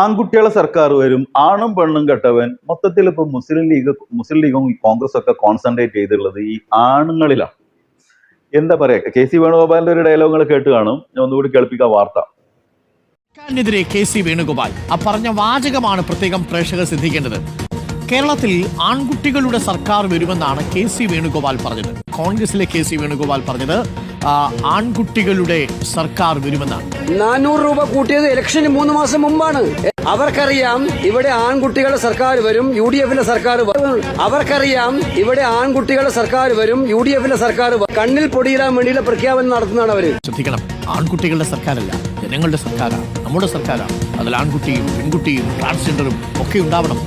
ആൺകുട്ടികളെ സർക്കാർ വരും ആണും പെണ്ണും കെട്ടവൻ. മൊത്തത്തിൽ ഇപ്പൊ മുസ്ലിം ലീഗ് മുസ്ലിം ലീഗും കോൺഗ്രസ് ഒക്കെ കോൺസെൻട്രേറ്റ് ചെയ്തിട്ടുള്ളത് ഈ ആണുങ്ങളിലാണ്. എന്താ പറയാ? കെ സി വേണുഗോപാലിന്റെ ഒരു ഡയലോഗുകൾ കേട്ട് കാണും. ഞാൻ ഒന്നുകൂടി കേൾപ്പിക്കാം വാർത്ത. സർക്കാരിനെതിരെ കെ സി വേണുഗോപാൽ ആ പറഞ്ഞ വാചകമാണ് പ്രത്യേകം പ്രേക്ഷകർ ശ്രദ്ധിക്കേണ്ടത്. കേരളത്തിൽ ആൺകുട്ടികളുടെ സർക്കാർ വരുമെന്നാണ് കെ സി വേണുഗോപാൽ പറഞ്ഞത്. കോൺഗ്രസിലെ കെ സി വേണുഗോപാൽ പറഞ്ഞത് ആൺകുട്ടികളുടെ സർക്കാർ വരുമെന്നാണ്. നാനൂറ് രൂപ കൂട്ടിയത് ഇലക്ഷന് മൂന്ന് മാസം മുമ്പാണ്. അവർക്കറിയാം ഇവിടെ ആൺകുട്ടികളുടെ സർക്കാർ വരും യു ഡി എഫിന്റെ സർക്കാർ വരും അവർക്കറിയാം ഇവിടെ ആൺകുട്ടികളുടെ സർക്കാർ വരും യു ഡി എഫിന്റെ സർക്കാർ വരും. കണ്ണിൽ പൊടിയിടാൻ വേണ്ടിയുള്ള പ്രഖ്യാപനം നടത്തുന്നതാണ് അവർ. ശ്രദ്ധിക്കണം ആൺകുട്ടികളുടെ സർക്കാരല്ല ജനങ്ങളുടെ സർക്കാരാണ് നമ്മുടെ സർക്കാരാണ്. അതിൽ ആൺകുട്ടിയും പെൺകുട്ടിയും ട്രാൻസ്ജെൻഡറും ഒക്കെ ഉണ്ടാവണം.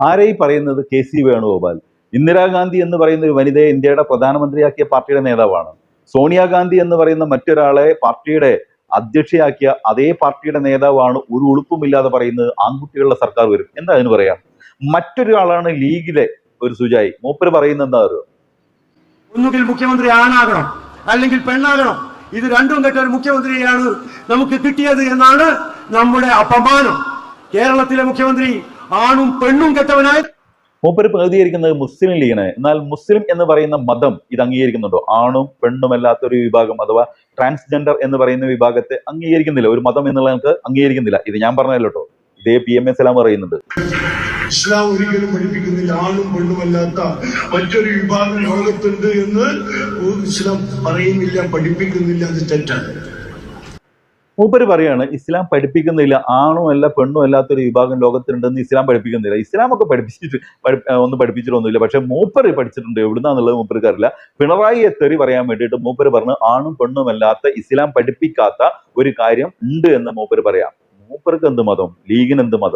ആരെയും പറയുന്നത് കെ സി വേണുഗോപാൽ. ഇന്ദിരാഗാന്ധി എന്ന് പറയുന്ന ഒരു വനിതയെ ഇന്ത്യയുടെ പ്രധാനമന്ത്രിയാക്കിയ പാർട്ടിയുടെ നേതാവാണ്. സോണിയാഗാന്ധി എന്ന് പറയുന്ന മറ്റൊരാളെ പാർട്ടിയുടെ അധ്യക്ഷയാക്കിയ അതേ പാർട്ടിയുടെ നേതാവാണ് ഒരു ഉളുപ്പുമില്ലാതെ പറയുന്നത് ആൺകുട്ടികളുടെ സർക്കാർ വരും. എന്താ അതിന് പറയാം? മറ്റൊരാളാണ് ലീഗിലെ ഒരു സുജായി. മൂപ്പര് പറയുന്ന എന്താ ഒന്നുകിൽ മുഖ്യമന്ത്രി ആണാകണം അല്ലെങ്കിൽ പെണ്ണാകണം. ഇത് രണ്ടും കെട്ട ഒരു മുഖ്യമന്ത്രിയാണ് നമുക്ക് കിട്ടിയത് എന്നാണ് നമ്മുടെ അപമാനം. കേരളത്തിലെ മുഖ്യമന്ത്രി ആണും പെണ്ണും കെട്ടവനായ മൂപ്പര് പ്രതികരിക്കുന്നത് മുസ്ലിം ലീഗിനെ എന്നാൽ മുസ്ലിം എന്ന് പറയുന്ന മതം ഇത് അംഗീകരിക്കുന്നുണ്ടോ? ആണും പെണ്ണും അല്ലാത്ത ഒരു വിഭാഗം അഥവാ ട്രാൻസ്ജെൻഡർ എന്ന് പറയുന്ന വിഭാഗത്തെ അംഗീകരിക്കുന്നില്ല. ഒരു മതം എന്നുള്ള നമുക്ക് അംഗീകരിക്കുന്നില്ല. ഇത് ഞാൻ പറഞ്ഞല്ലോ കേട്ടോ. ഇതേ പി എം എസ് എല്ലാം പറയുന്നുണ്ട്. ഇസ്ലാം ഒരിക്കലും പഠിപ്പിക്കുന്നില്ല. ആണും പെണ്ണുമല്ലാത്ത മറ്റൊരു വിഭാഗം ലോകത്തുണ്ട് എന്ന് ഇസ്ലാം പറയുന്നില്ല പഠിപ്പിക്കുന്നില്ല. അത് തെറ്റാണ്. മൂപ്പര് പറയാണ് ഇസ്ലാം പഠിപ്പിക്കുന്നില്ല. ആണും അല്ല പെണ്ണും അല്ലാത്തൊരു വിഭാഗം ലോകത്തിലുണ്ടെന്ന് ഇസ്ലാം പഠിപ്പിക്കുന്നില്ല. ഇസ്ലാം ഒക്കെ പഠിപ്പിച്ചിട്ട് പഠി- ഒന്നും പഠിപ്പിച്ചിട്ടൊന്നുമില്ല. പക്ഷെ മൂപ്പര് പഠിച്ചിട്ടുണ്ട് എവിടുന്നാന്നുള്ളത് മൂപ്പർക്ക് അറിയില്ല പിണറായിയെ തെറി പറയാൻ വേണ്ടിയിട്ട് മൂപ്പര് പറഞ്ഞ് ആണും പെണ്ണും അല്ലാത്ത ഇസ്ലാം പഠിപ്പിക്കാത്ത ഒരു കാര്യം ഉണ്ട് എന്ന് മൂപ്പര് പറയാം. മൂപ്പർക്ക് എന്ത് മതം? ലീഗിന് എന്ത് മതം?